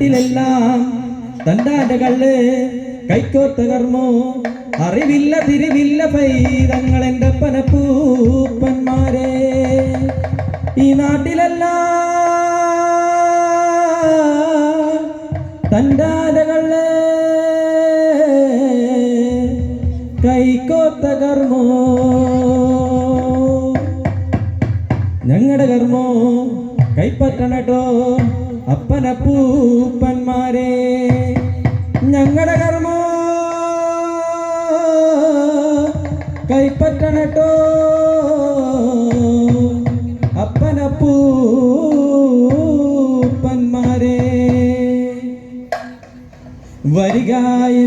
നാട്ടിലെല്ലാം തണ്ടാടകൾ കൈക്കോത്ത കർമ്മോ അറിവില്ല തിരിവില്ല പൈതങ്ങളെന്റെ പനപ്പൂപ്പന്മാരെ. ഈ നാട്ടിലെല്ലാം തണ്ടാടകൾ കൈക്കോത്ത കർമ്മോ ഞങ്ങളുടെ കർമ്മോ കൈപ്പറ്റണട്ടോ അപ്പനപ്പൂപ്പന്മാരെ ഞങ്ങളുടെ കർമ്മ കൈപ്പറ്റണട്ടോ. അപ്പനപ്പൂപ്പന്മാരെ വരികായ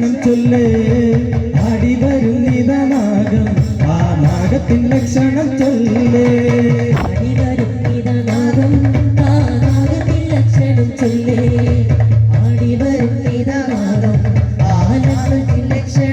ശരണം ചൊല്ലേ ആടി വരുന്നിതനാകും ആ നാഗത്തിൻ ലക്ഷണം ചൊല്ലേ ആടി വരുന്നിതനാകും ആ നാഗത്തിൻ ലക്ഷണം ചൊല്ലേ അടി ആടി വരുന്നിതനാകും ആ നാഗത്തിൻ ലക്ഷണം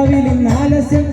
രാവിലെ നാലസ്യം